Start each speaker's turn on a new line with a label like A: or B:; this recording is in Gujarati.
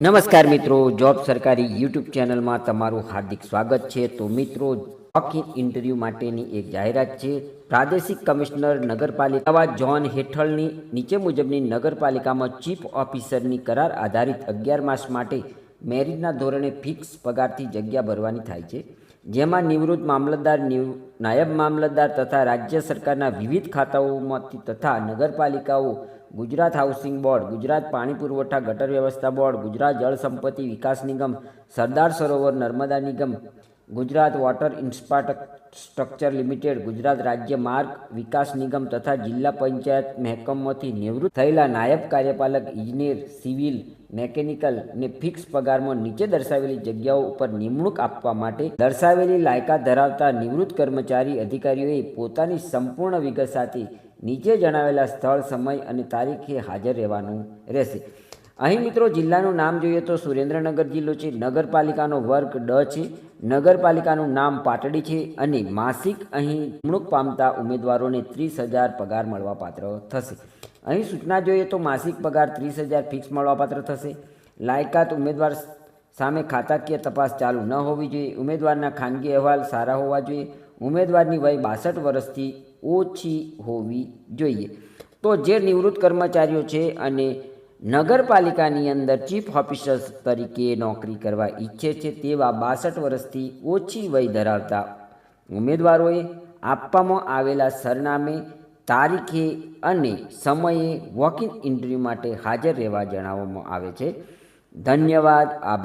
A: નમસ્કાર મિત્રો, જોબ સરકારી યુટ્યુબ ચેનલમાં તમારું હાર્દિક સ્વાગત છે. તો મિત્રો વોક ઇન્ટરવ્યૂ માટેની એક જાહેરાત છે. પ્રાદેશિક કમિશનર નગરપાલિકા જોન હેઠળની, નીચે મુજબની નગરપાલિકામાં ચીફ ઓફિસરની કરાર આધારિત અગિયાર માસ માટે મેરિટના ધોરણે ફિક્સ પગારથી જગ્યા ભરવાની થાય છે. જેમાં નિવૃત્ત મામલતદાર નાયબ મામલતદાર તથા રાજ્ય સરકારના વિવિધ ખાતાઓમાંથી તથા નગરપાલિકાઓ ગુજરાત હાઉસિંગ બોર્ડ, ગુજરાત પાણી પુરવઠા ગટર વ્યવસ્થા બોર્ડ, ગુજરાત જળ સંપત્તિ વિકાસ નિગમ, Sardar Sarovar Narmada Nigam, Gujarat water infrastructure limited Gujarat રાજ્ય માર્ગ વિકાસ નિગમ તથા જિલ્લા પંચાયત મહેકમમાંથી નિવૃત્ત થયેલા નાયબ કાર્યપાલક ઇજનેર, સિવિલ, મેકેનિકલ ને ફિક્સ પગારમાં નીચે દર્શાવેલી જગ્યાઓ ઉપર નિમણૂક આપવા માટે દર્શાવેલી લાયકાત ધરાવતા નિવૃત્ત કર્મચારી અધિકારીઓએ પોતાની સંપૂર્ણ વિગત સાથે નીચે જણાવેલા સ્થળ, સમય અને તારીખે હાજર રહેવાનું રહેશે. અહીં મિત્રો જિલ્લાનું નામ જોઈએ તો સુરેન્દ્રનગર જિલ્લો છે, નગરપાલિકાનો વર્ગ ડ છે, નગરપાલિકાનું નામ પાટડી છે અને માસિક અહીં નિમણૂક પામતા ઉમેદવારોને ત્રીસ હજાર પગાર મળવાપાત્ર થશે. અહીં સૂચના જોઈએ તો માસિક પગાર ત્રીસ હજાર ફિક્સ મળવાપાત્ર થશે. લાયકાત ઉમેદવાર સામે ખાતાકીય તપાસ ચાલુ ન હોવી જોઈએ. ઉમેદવારના ખાનગી અહેવાલ સારા હોવા જોઈએ. ઉમેદવારની વય બાસઠ વર્ષથી ઓછી હોવી જોઈએ. તો જે નિવૃત્ત કર્મચારીઓ છે અને નગરપાલિકાની અંદર ચીફ ઓફિસર્સ તરીકે નોકરી કરવા ઈચ્છે છે તેવા બાસઠ વર્ષથી ઓછી વય ધરાવતા ઉમેદવારોએ આપવામાં આવેલા સરનામે, તારીખે અને સમયે વોક ઇન ઇન્ટરવ્યૂ માટે હાજર રહેવા જણાવવામાં આવે છે. ધન્યવાદ. આભાર.